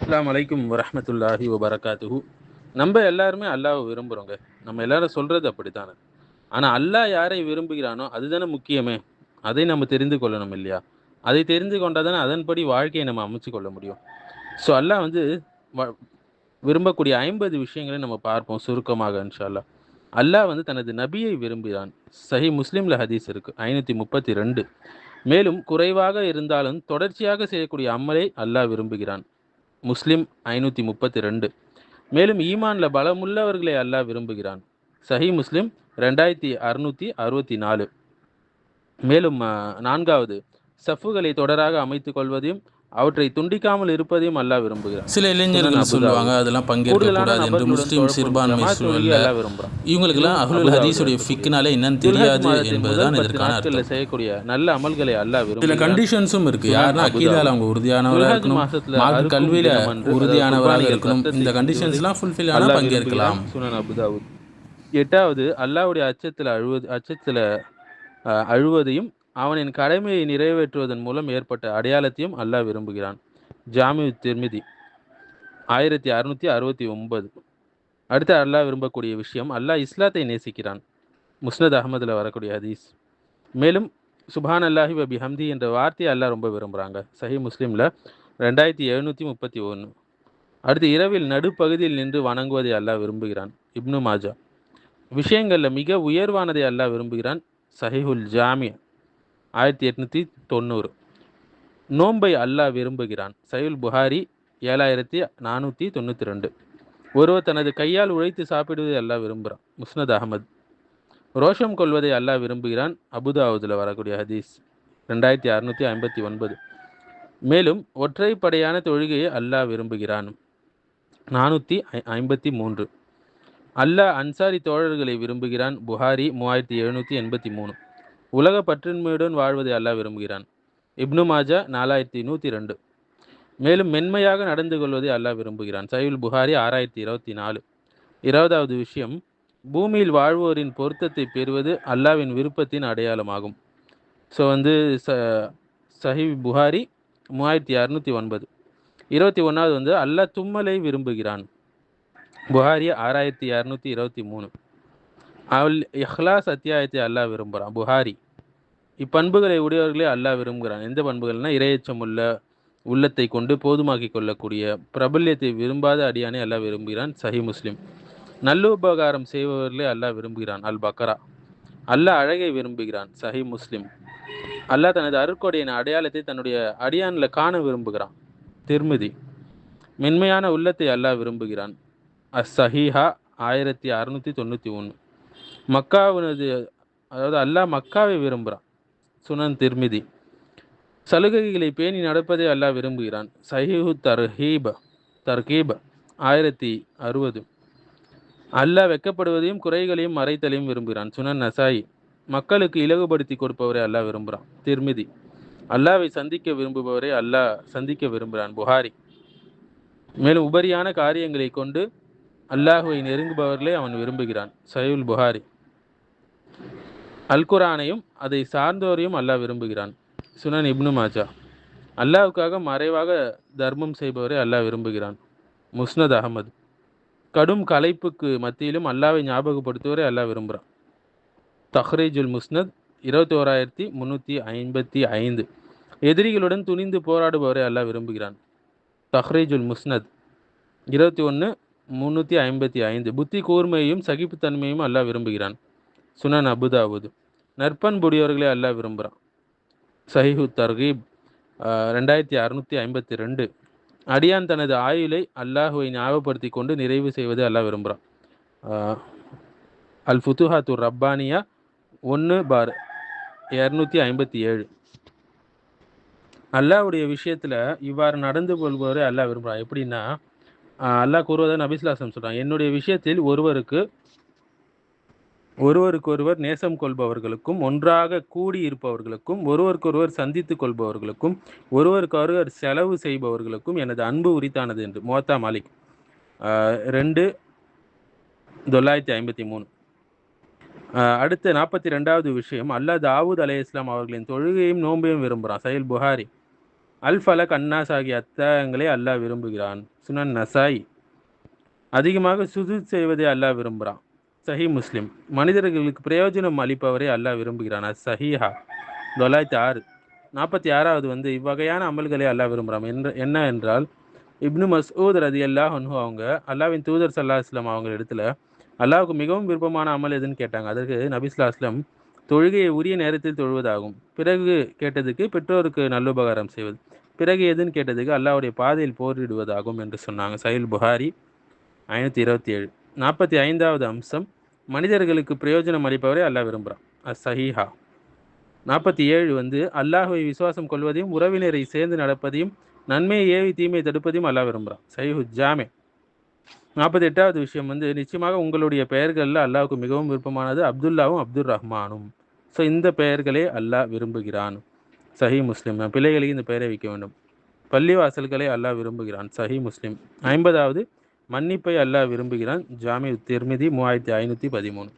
அஸ்லாம் அலைக்கும் வரமத்துல்லாஹி வபரகாத்துஹு. நம்ம எல்லாருமே அல்லாவை விரும்புகிறோங்க நம்ம எல்லாரும் சொல்கிறது அப்படித்தானே? ஆனால் அல்லாஹ் யாரை விரும்புகிறானோ அதுதானே முக்கியமே. அதை நம்ம தெரிந்து கொள்ளணும் இல்லையா? அதை தெரிந்து கொண்டால் தானே அதன்படி வாழ்க்கையை நம்ம அமைச்சு கொள்ள முடியும். ஸோ அல்லாஹ் வந்து வ- விரும்பக்கூடிய ஐம்பது விஷயங்களை நம்ம பார்ப்போம் சுருக்கமாக இன்ஷா அல்லாஹ் அல்லாஹ் வந்து தனது நபியை விரும்புகிறான். சஹி முஸ்லீம்ல ஹதீஸ் இருக்கு ஐநூற்றி முப்பத்தி ரெண்டு. மேலும் குறைவாக இருந்தாலும் தொடர்ச்சியாக செய்யக்கூடிய அமலை அல்லாஹ் விரும்புகிறான். முஸ்லிம் ஐநூற்றி முப்பத்தி ரெண்டு. மேலும் ஈமானில் பலமுள்ளவர்களை அல்லாஹ் விரும்புகிறான். சஹி முஸ்லிம் ரெண்டாயிரத்தி அறுநூற்றி அறுபத்தி நாலு. மேலும் நான்காவது சஃப்புகளை தொடராக அமைத்துக் கொள்வதையும் அவற்றை துண்டிக்காமல் இருப்பதையும் அல்லாஹ் விரும்புகிறான். சில இளைஞர்கள் சொல்லுவாங்க அதெல்லாம் பங்கேற்க கூடுதலான கூடாது என்று முஸ்லீம் சிறுபான்மை சூழல்ல இவங்களுக்கெல்லாம் அபூதாவுத் ஹதீஸுடைய. ஃபிக்னாலே என்னன்னு தெரியாது என்பதுதான் இதற்கான அர்த்தம். செய்யக்கூடிய நல்ல அமல்களை அல்லாஹ் சில விரும்புகிறான். கண்டிஷன்ஸும் இருக்கு. யாருன்னா. அக்கீதால அவங்க உறுதியானவராக இருக்கணும் அறுக்கும் கல்வியில உறுதியானவராக இருக்கணும். இந்த கண்டிஷன்ஸ்லாம் ஃபுல்ஃபில் ஆனால் பங்கேற்கலாம். சுனன் அபுதாவுத் எட்டாவது அல்லாஹ்வுடைய அச்சத்தில் அழுவது அச்சத்தில் அழுவதையும் அவனின் கடமையை நிறைவேற்றுவதன் மூலம் ஏற்பட்ட அடையாளத்தையும் அல்லாஹ் விரும்புகிறான். ஜாமி திருமிதி ஆயிரத்தி அறுநூத்தி அறுபத்தி ஒன்பது. அடுத்து அல்லாஹ் விரும்பக்கூடிய விஷயம் அல்லாஹ் இஸ்லாத்தை நேசிக்கிறான். முஸ்னத் அகமதில் வரக்கூடிய ஹதீஸ். மேலும் சுபான் அல்லாஹி வபி ஹம்தி என்ற வார்த்தையை அல்லாஹ் ரொம்ப விரும்புகிறாங்க சஹி முஸ்லீமில் ரெண்டாயிரத்தி எழுநூற்றி முப்பத்தி ஒன்று அடுத்து இரவில் நடுப்பகுதியில் நின்று வணங்குவதை அல்லாஹ் விரும்புகிறான். இப்னு மாஜா. விஷயங்களில் மிக உயர்வானதை அல்லாஹ் விரும்புகிறான். சஹிஹுல் ஜாமியா ஆயிரத்தி எட்நூற்றி தொண்ணூறு. நோன்பை அல்லாஹ் விரும்புகிறான். சயுல் புகாரி ஏழாயிரத்தி நானூற்றி தொண்ணூற்றி ரெண்டு. ஒருவர் தனது கையால் உழைத்து சாப்பிடுவதை அல்லாஹ் விரும்புகிறான். முஸ்னத் அகமது ரோஷம் கொள்வதை அல்லாஹ் விரும்புகிறான். அபுதாவுதில் வரக்கூடிய ஹதீஸ் ரெண்டாயிரத்தி அறுநூற்றி ஐம்பத்தி ஒன்பது. மேலும் ஒற்றைப்படையான தொழுகையை அல்லாஹ் விரும்புகிறான். நானூற்றி ஐம்பத்தி மூன்று. அல்லாஹ் அன்சாரி தோழர்களை விரும்புகிறான். புகாரி மூவாயிரத்தி எழுநூற்றி எண்பத்தி மூணு. உலக பற்றின்மையுடன் வாழ்வதை அல்லாஹ் விரும்புகிறான். இப்னு மாஜா நாலாயிரத்தி நூற்றி ரெண்டு. மேலும் மென்மையாக நடந்து கொள்வதை அல்லாஹ் விரும்புகிறான். சைவில் புகாரி ஆறாயிரத்தி இருபத்தி நாலு. இருபதாவது விஷயம் பூமியில் வாழ்வோரின் பொருத்தத்தை பெறுவது அல்லாவின் விருப்பத்தின் அடையாளமாகும். ஸோ வந்து ச சஹிப் புகாரி மூவாயிரத்தி அறுநூற்றி ஒன்பது. இருபத்தி ஒன்றாவது வந்து அல்லாஹ் தும்மலை விரும்புகிறான். புகாரி ஆறாயிரத்தி இரநூத்தி இருபத்தி மூணு. அவள் இஹ்லாஸ் அத்தியாயத்தை அல்லாஹ் விரும்புகிறான் புகாரி. இப்பண்புகளை உடையவர்களே அல்லாஹ் விரும்புகிறான். எந்த பண்புகள்னா இரையச்சம் உள்ள உள்ளத்தை கொண்டு போதுமாக்கிக் கொள்ளக்கூடிய பிரபல்யத்தை விரும்பாத அடியானே அல்லாஹ் விரும்புகிறான். சஹி முஸ்லிம். நல்லுபகாரம் செய்பவர்களே அல்லாஹ் விரும்புகிறான். அல் பக்கரா அல்லாஹ் அழகை விரும்புகிறான். சஹி முஸ்லிம். அல்லாஹ் தனது அருக்கொடையின் அடையாளத்தை தன்னுடைய அடியானில் காண விரும்புகிறான். திருமிதி. மென்மையான உள்ளத்தை அல்லாஹ் விரும்புகிறான். அஸ் சஹீஹா ஆயிரத்தி அறுநூற்றி தொண்ணூற்றி ஒன்று மக்காவினது அதாவது அல்லாஹ் மக்காவை விரும்புகிறான். சுனன் திருமிதி. சலுகைகளை பேணி நடப்பதை அல்லாஹ் விரும்புகிறான். சஹிஹு தர்ஹீப தர்கீப ஆயிரத்தி அறுபது. அல்லாஹ் வெக்கப்படுவதையும் குறைகளையும் மறைத்தலையும் விரும்புகிறான். சுனன் நசாயி. மக்களுக்கு இலகுபடுத்தி கொடுப்பவரை அல்லாஹ் விரும்புகிறான். திருமிதி. அல்லாவை சந்திக்க விரும்புபவரை அல்லாஹ் சந்திக்க விரும்புகிறான். புகாரி. மேலும் உபரியான காரியங்களை கொண்டு அல்லாஹுவை நெருங்குபவர்களை அவன் விரும்புகிறான். சயுல் புகாரி. அல்குரானையும் அதை சார்ந்தோரையும் அல்லாஹ் விரும்புகிறான். சுனன் இப்னு மாஜா. அல்லாவுக்காக மறைவாக தர்மம் செய்பவரை அல்லாஹ் விரும்புகிறான். முஸ்னத் அகமது கடும் கலைப்புக்கு மத்தியிலும் அல்லாவை ஞாபகப்படுத்துவரை அல்லாஹ் விரும்புகிறான். தஹ்ரீஜுல் முஸ்னத் இருபத்தி ஓராயிரத்தி முந்நூற்றி ஐம்பத்தி ஐந்து. எதிரிகளுடன் துணிந்து போராடுபவரை அல்லாஹ் விரும்புகிறான். தஹ்ரீஜுல் முஸ்னத் இருபத்தி ஒன்று முந்நூற்றி ஐம்பத்தி ஐந்து. புத்தி கூர்மையையும் சகிப்புத்தன்மையும் அல்லாஹ் விரும்புகிறான். சுனன் அபுதாவுது நற்பண்புடையவர்களே அல்லாஹ் விரும்புகிறான் சஹிஹு தர்கீப் ரெண்டாயிரத்தி அறுநூற்றி ஐம்பத்தி ரெண்டு. அடியான் தனது ஆயுளை அல்லாஹுவை ஞாபகப்படுத்தி கொண்டு நிறைவு செய்வது அல்லாஹ் விரும்புகிறான் அல் ஃபுத்துஹாத்து ரப்பானியா ஒன்று பார் இரநூத்தி ஐம்பத்தி ஏழு. அல்லாஹ்வுடைய விஷயத்தில் இவ்வாறு நடந்து கொள்பவரை அல்லாஹ் விரும்புகிறான் எப்படின்னா அல்லாஹ் கூறுவதை நபிஸ்லாசம் சொல்கிறான் என்னுடைய விஷயத்தில் ஒருவருக்கு ஒருவருக்கொருவர் நேசம் கொள்பவர்களுக்கும் ஒன்றாக கூடி இருப்பவர்களுக்கும் ஒருவருக்கொருவர் சந்தித்து கொள்பவர்களுக்கும் ஒருவருக்கொருவர் செலவு செய்பவர்களுக்கும் எனது அன்பு உரித்தானது என்று. மோத்தா மாலிக். ரெண்டு தொள்ளாயிரத்தி ஐம்பத்தி மூணு. அடுத்த நாற்பத்தி ரெண்டாவது விஷயம். அல்லாஹ் தாவூத் அலை இஸ்லாம் அவர்களின் தொழுகையும் நோன்பையும் விரும்புகிறான். சயில் புகாரி. அல் ஃபலக் அன்னாஸ் ஆகிய அத்தாயங்களை அல்லாஹ் விரும்புகிறான். சுனன் நசாய். அதிகமாக சுஜூத் செய்வதை அல்லாஹ் விரும்புகிறான். சஹி முஸ்லிம். மனிதர்களுக்கு பிரயோஜனம் அளிப்பவரை அல்லாஹ் விரும்புகிறான். அது சஹீஹா. தொள்ளாயிரத்தி ஆறு. நாற்பத்தி ஆறாவது வந்து இவ்வகையான அமல்களை அல்லாஹ் விரும்புகிறான். என்ற என்ன என்றால் இப்னு மசூத் ரதி அல்லாஹ் அவங்க அல்லாவின் தூதர் சல்லா இஸ்லாம் அவங்க இடத்துல அல்லாவுக்கு மிகவும் விருப்பமான அமல் எதுன்னு கேட்டாங்க. அதற்கு நபிஸ்லா இஸ்லாம் தொழுகையை உரிய நேரத்தில் தொழுவதாகும். பிறகு கேட்டதுக்கு பெற்றோருக்கு நல்லுபகாரம் செய்வது. பிறகு எதுன்னு கேட்டதுக்கு அல்லாவுடைய பாதையில் போரிடுவதாகும் என்று சொன்னாங்க. சயில் புகாரி ஐநூற்றி இருபத்தி ஏழு. நாற்பத்தி ஐந்தாவது அம்சம் மனிதர்களுக்கு பிரயோஜனம் அளிப்பவரை அல்லாஹ் விரும்புகிறான். அஸ் சஹீஹா. நாற்பத்தி ஏழு வந்து அல்லாஹுவை விசுவாசம் கொள்வதையும் உறவினரை சேர்ந்து நடப்பதையும் நன்மையை ஏவி தீமையை தடுப்பதையும் அல்லாஹ் விரும்புகிறான். சஹீஹு ஜாமே. நாற்பத்தி எட்டாவது விஷயம் வந்து நிச்சயமாக உங்களுடைய பெயர்களில் அல்லாவுக்கு மிகவும் விருப்பமானது அப்துல்லாவும் அப்துல் ரஹ்மானும் ஸோ இந்த பெயர்களே அல்லாஹ் விரும்புகிறான். சஹி முஸ்லீம். பிள்ளைகளுக்கு இந்த பெயரை வைக்க வேண்டும். பள்ளிவாசல்களை அல்லாஹ் விரும்புகிறான். சஹி முஸ்லீம். ஐம்பதாவது மன்னிப்பை அல்லாஹ் விரும்புகிறான். ஜாமி திர்மிதி மூவாயிரத்தி ஐநூற்றி பதிமூணு.